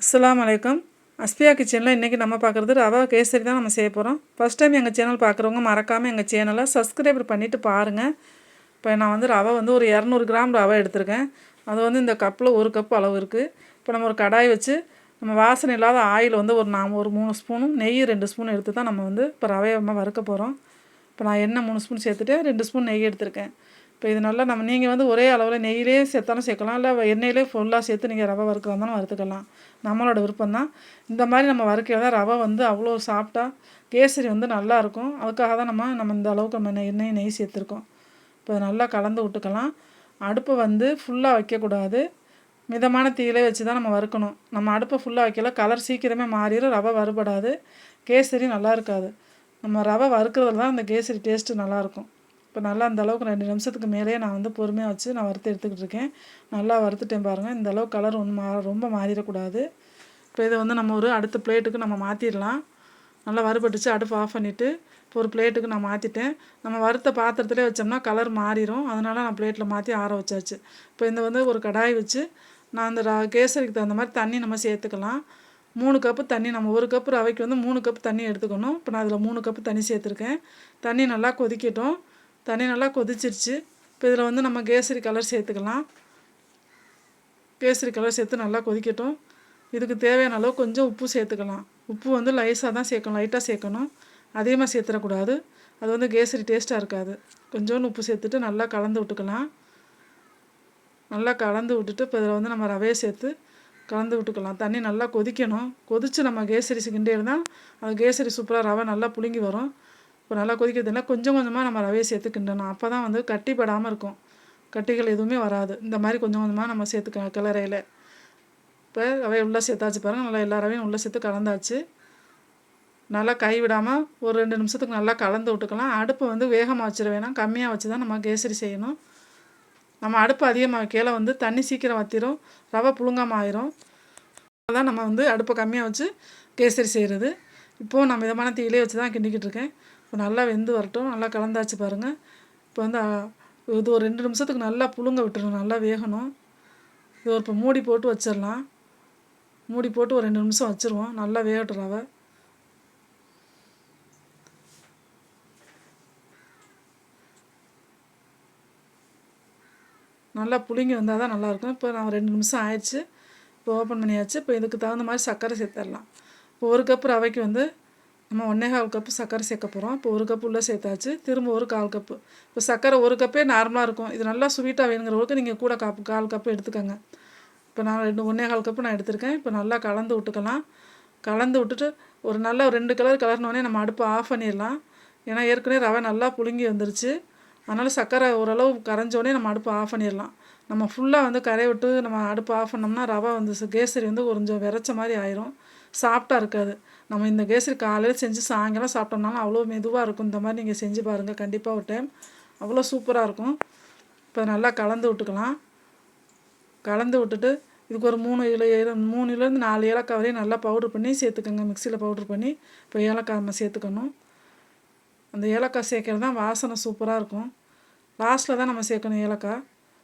அஸ்லாம் அலைக்கும். அஸ்பியா கிச்சனில் இன்றைக்கி நம்ம பார்க்குறது ரவா கேசரி தான் நம்ம செய்ய போகிறோம் ஃபஸ்ட் டைம் எங்கள் சேனல் பார்க்குறவங்க மறக்காமல் எங்கள் சேனலை சப்ஸ்கிரைபர் பண்ணிவிட்டு பாருங்கள் இப்போ நான் வந்து ரவை வந்து ஒரு இரநூறு கிராம் ரவை எடுத்திருக்கேன். அது வந்து இந்த கப்பில் ஒரு கப் அளவு இருக்குது இப்போ நம்ம ஒரு கடாய் வச்சு நம்ம வாசனை இல்லாத ஆயில் வந்து ஒரு நாம் ஒரு மூணு ஸ்பூனும் நெய் ரெண்டு ஸ்பூன் எடுத்து தான் நம்ம வந்து இப்போ ரவையை நம்ம வறுக்க போகிறோம் இப்போ நான் எண்ணெய் மூணு ஸ்பூன் சேர்த்துட்டு ரெண்டு ஸ்பூன் நெய் எடுத்திருக்கேன். இப்போ இது நல்லா நம்ம நீங்கள் வந்து ஒரே அளவில் நெய்யிலே சேர்த்தாலும் சேர்க்கலாம் இல்லை எண்ணெயிலே ஃபுல்லாக சேர்த்து நீங்கள் ரவை வறுக்க இருந்தாலும் வறுத்துக்கலாம். நம்மளோட விருப்பம் தான் இந்த மாதிரி நம்ம வறுக்கையில் தான் ரவை வந்து அவ்வளோ சாப்பிட்டா கேசரி வந்து நல்லாயிருக்கும் அதுக்காக தான் நம்ம நம்ம இந்த அளவுக்கு நம்ம எண்ணெய் நெய் சேர்த்துருக்கோம். இப்போ நல்லா கலந்து விட்டுக்கலாம். அடுப்பை வந்து ஃபுல்லாக வைக்கக்கூடாது. மிதமான தீயிலே வச்சு தான் நம்ம வறுக்கணும். நம்ம அடுப்பை ஃபுல்லாக வைக்கல கலர் சீக்கிரமே மாறிடும் ரவை வறுபடாது. கேசரி நல்லா இருக்காது. நம்ம ரவை வறுக்கிறதுல தான் அந்த கேசரி டேஸ்ட்டு நல்லாயிருக்கும் இப்போ நல்லா அந்த அளவுக்கு ரெண்டு நிமிஷத்துக்கு மேலேயே நான் வந்து பொறுமையாக வச்சு நான் வறுத்து எடுத்துக்கிட்டு இருக்கேன். நல்லா வறுத்துட்டேன் பாருங்கள் இந்த அளவுக்கு கலர் ஒன்று மா ரொம்ப மாறிடக்கூடாது. இப்போ இதை வந்து நம்ம ஒரு அடுத்த பிளேட்டுக்கு நம்ம மாற்றிடலாம் நல்லா வறுபட்டுச்சு. அடுப்பு ஆஃப் பண்ணிவிட்டு இப்போ ஒரு பிளேட்டுக்கு நான் மாற்றிட்டேன் நம்ம வறுத்த பாத்திரத்திலே வச்சோம்னா கலர் மாறிடும் அதனால் நான் பிளேட்டில் மாற்றி ஆற வச்சாச்சு. இப்போ இந்த வந்து ஒரு கடாய் வச்சு நான் அந்த ர கேசரிக்கு தகுந்த மாதிரி தண்ணி நம்ம சேர்த்துக்கலாம். மூணு கப்பு தண்ணி நம்ம ஒரு கப்பு ரவைக்கு வந்து மூணு கப்பு தண்ணி எடுத்துக்கணும். இப்போ நான் அதில் மூணு கப்பு தண்ணி சேர்த்துருக்கேன். தண்ணி நல்லா கொதிக்கட்டும். தண்ணி நல்லா கொதிச்சிருச்சு. இப்போ இதில் வந்து நம்ம கேசரி கலர் சேர்த்துக்கலாம். கேசரி கலர் சேர்த்து நல்லா கொதிக்கட்டும். இதுக்கு தேவையான அளவு கொஞ்சம் உப்பு சேர்த்துக்கலாம். உப்பு வந்து லைஸாக தான் சேர்க்கணும் லைட்டாக சேர்க்கணும். அதிகமாக சேர்த்துடக்கூடாது. அது வந்து கேசரி டேஸ்ட்டாக இருக்காது. கொஞ்சோண்டு உப்பு சேர்த்துட்டு நல்லா கலந்து விட்டுக்கலாம். நல்லா கலந்து விட்டுட்டு இப்போ இதில் வந்து நம்ம ரவையை சேர்த்து கலந்து விட்டுக்கலாம். தண்ணி நல்லா கொதிக்கணும். கொதித்து நம்ம கேசரி கிண்டே இருந்தால் அது கேசரி சூப்பராக ரவை நல்லா புழுங்கி வரும். இப்போ நல்லா கொதிக்கிறதுனா கொஞ்சம் கொஞ்சமாக நம்ம ரவையை சேர்த்து கிண்டணும் அப்போ தான் வந்து கட்டிப்படாமல் இருக்கும். கட்டிகள் எதுவுமே வராது. இந்த மாதிரி கொஞ்சம் கொஞ்சமாக நம்ம சேர்த்துக்க கிளறையில். இப்போ ரவையை உள்ளே சேர்த்தாச்சு பாருங்கள் நல்லா எல்லா ரவையும் உள்ளே சேர்த்து கலந்தாச்சு. நல்லா கை விடாமல் ஒரு ரெண்டு நிமிஷத்துக்கு நல்லா கலந்து விட்டுக்கலாம். அடுப்பை வந்து வேகமாக வச்சிட வேணாம். கம்மியாக வச்சு தான் நம்ம கேசரி செய்யணும். நம்ம அடுப்பு அதிகமாக கீழே வந்து தண்ணி சீக்கிரம் வத்திரும். ரவை புழுங்காமல் ஆயிரும். அதான் நம்ம வந்து அடுப்பை கம்மியாக வச்சு கேசரி செய்கிறது இப்போது நான் மிதமான தீயிலே வச்சு தான் கிண்டிக்கிட்டு இருக்கேன். இப்போ நல்லா வெந்து வரட்டும். நல்லா கலந்தாச்சு பாருங்கள் இப்போ வந்து இது ஒரு ரெண்டு நிமிஷத்துக்கு நல்லா புழுங்க விட்டுறணும். நல்லா வேகணும். இது ஒரு இப்போ மூடி போட்டு வச்சிடலாம். மூடி போட்டு ஒரு ரெண்டு நிமிஷம் வச்சுருவோம். நல்லா வேகட்டும் ரவை. நல்லா புளிங்கி வந்தால் தான் நல்லாயிருக்கும் இப்போ நான் ரெண்டு நிமிஷம் ஆயிடுச்சு. இப்போ ஓப்பன் பண்ணியாச்சு. இப்போ இதுக்கு தகுந்த மாதிரி சர்க்கரை சேர்த்துடலாம். இப்போ ஒரு கப் ரவைக்கு வந்து நம்ம ஒன்றே கால் கப்பு சர்க்கரை சேர்க்க போகிறோம் இப்போ ஒரு கப்பு உள்ளே சேர்த்தாச்சு. திரும்ப ஒரு கால் கப்பு இப்போ சர்க்கரை ஒரு கப்பே நார்மலாக இருக்கும். இது நல்லா ஸ்வீட்டாக வேணுங்கிறவங்களுக்கு நீங்கள் கூட காப்பு கால் கப்பு எடுத்துக்கோங்க. இப்போ நான் ரெண்டு ஒன்றே கால் கப்பு நான் எடுத்திருக்கேன். இப்போ நல்லா கலந்து விட்டுக்கலாம். கலந்து விட்டுட்டு ஒரு நல்ல ரெண்டு கலர் கலர்னோடனே நம்ம அடுப்பை ஆஃப் பண்ணிடலாம். ஏன்னா ஏற்கனவே ரவை நல்லா புழுங்கி வந்துருச்சு. அதனால் சர்க்கரை ஓரளவு கரைஞ்சோடனே நம்ம அடுப்பை ஆஃப் பண்ணிடலாம். நம்ம ஃபுல்லாக வந்து கரைய விட்டு நம்ம அடுப்பு ஆஃப் பண்ணோம்னா ரவை வந்து கேசரி வந்து கொஞ்சம் விரைச்ச மாதிரி ஆயிரும். சாஃப்ட்டாக இருக்காது. நம்ம இந்த கேசரி காலையில் செஞ்சு சாயங்காலம் சாப்பிட்டோம்னாலும் அவ்வளோ மெதுவாக இருக்கும். இந்த மாதிரி நீங்கள் செஞ்சு பாருங்கள் கண்டிப்பாக ஒரு டைம் அவ்வளோ சூப்பராக இருக்கும். இப்போ நல்லா கலந்து விட்டுக்கலாம். கலந்து விட்டுட்டு இதுக்கு ஒரு மூணு இலை மூணுலேருந்து நாலு ஏலக்காய் வரையும் நல்லா பவுட்ரு பண்ணி சேர்த்துக்கோங்க. மிக்சியில் பவுட்ரு பண்ணி இப்போ ஏலக்காய் நம்ம சேர்த்துக்கணும். அந்த ஏலக்காய் சேர்க்கறது தான் வாசனை சூப்பராக இருக்கும். லாஸ்ட்டில் தான் நம்ம சேர்க்கணும் ஏலக்காய்.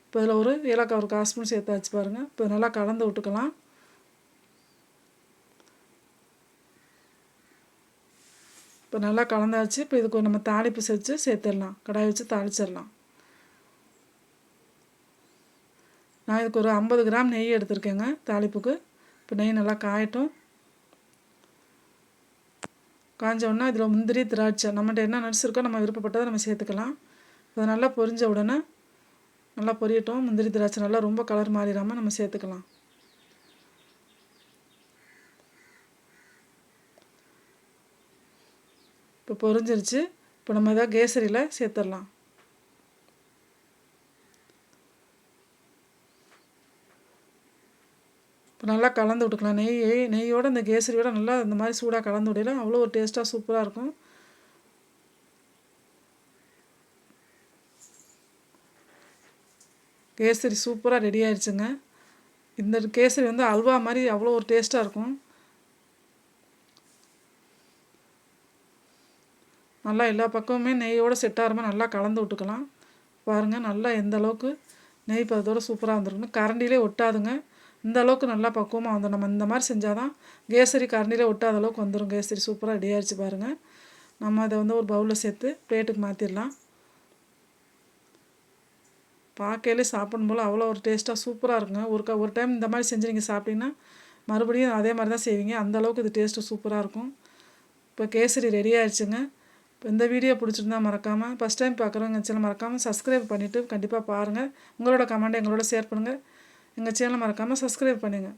இப்போ இதில் ஒரு ஏலக்காய் ஒரு காஸ்பூன் சேர்த்து வச்சு பாருங்கள் இப்போ நல்லா கலந்து விட்டுக்கலாம். இப்போ நல்லா கலந்தாச்சு. இப்போ இதுக்கு நம்ம தாளிப்பு செஞ்சு சேர்த்துடலாம். கடாய் வச்சு தாளிச்சிடலாம். நான் இதுக்கு ஒரு ஐம்பது கிராம் நெய் எடுத்திருக்கேங்க தாளிப்புக்கு. இப்போ நெய் நல்லா காயட்டும். காஞ்ச இதில் முந்திரி திராட்சை நம்மகிட்ட என்ன நட்ஸ் இருக்கோ நம்ம விருப்பப்பட்டதை நம்ம சேர்த்துக்கலாம். அது நல்லா பொரிஞ்ச உடனே நல்லா பொரியட்டும். முந்திரி திராட்சை நல்லா ரொம்ப கலர் மாறிடாமல் நம்ம சேர்த்துக்கலாம். இப்போ பொரிஞ்சிருச்சு. இப்போ நம்ம இதாக கேசரியில் சேர்த்துடலாம். இப்போ நல்லா கலந்து விட்டுக்கலாம். நெய் நெய்யோடு இந்த கேசரியோட நல்லா இந்த மாதிரி சூடாக கலந்து விடலாம் அவ்வளோ ஒரு டேஸ்ட்டாக சூப்பராக இருக்கும். கேசரி சூப்பராக ரெடி ஆயிடுச்சுங்க. இந்த கேசரி வந்து அல்வா மாதிரி அவ்வளோ ஒரு டேஸ்ட்டாக இருக்கும். நல்லா எல்லா பக்கமுமே நெய்யோடு செட் ஆகிற மாதிரி நல்லா கலந்து விட்டுக்கலாம். பாருங்கள் நல்லா எந்த அளவுக்கு நெய் பதத்தோடு சூப்பராக வந்துருக்கணும் கரண்டிலே ஒட்டாதுங்க. இந்த அளவுக்கு நல்லா பக்குவமாக வந்துடும் நம்ம இந்த மாதிரி செஞ்சால் தான் கேசரி கரண்டியில் ஒட்டாத அளவுக்கு வந்துடும் கேசரி சூப்பராக ரெடியாகிடுச்சு பாருங்கள் நம்ம அதை வந்து ஒரு பவுலில் சேர்த்து பிளேட்டுக்கு மாற்றிடலாம் பார்க்கையிலே சாப்பிடும் போல் அவ்வளோ ஒரு டேஸ்ட்டாக சூப்பராக இருக்குங்க. ஒரு க ஒரு டைம் இந்த மாதிரி செஞ்சு நீங்கள் சாப்பிட்டீங்கன்னா மறுபடியும் அதே மாதிரி தான் செய்வீங்க. அந்தளவுக்கு இது டேஸ்ட்டு சூப்பராக இருக்கும். இப்போ கேசரி ரெடி ஆகிடுச்சுங்க இப்போ இந்த வீடியோ பிடிச்சிருந்தா மறக்காமல் ஃபஸ்ட் டைம் பார்க்குறவங்க சேனல் மறக்காமல் சப்ஸ்கிரைப் பண்ணிவிட்டு கண்டிப்பாக பாருங்கள் உங்களோட கமெண்ட் எங்களோட ஷேர் பண்ணுங்கள் எங்கள் சேனலை மறக்காமல் சப்ஸ்கிரைப் பண்ணுங்கள்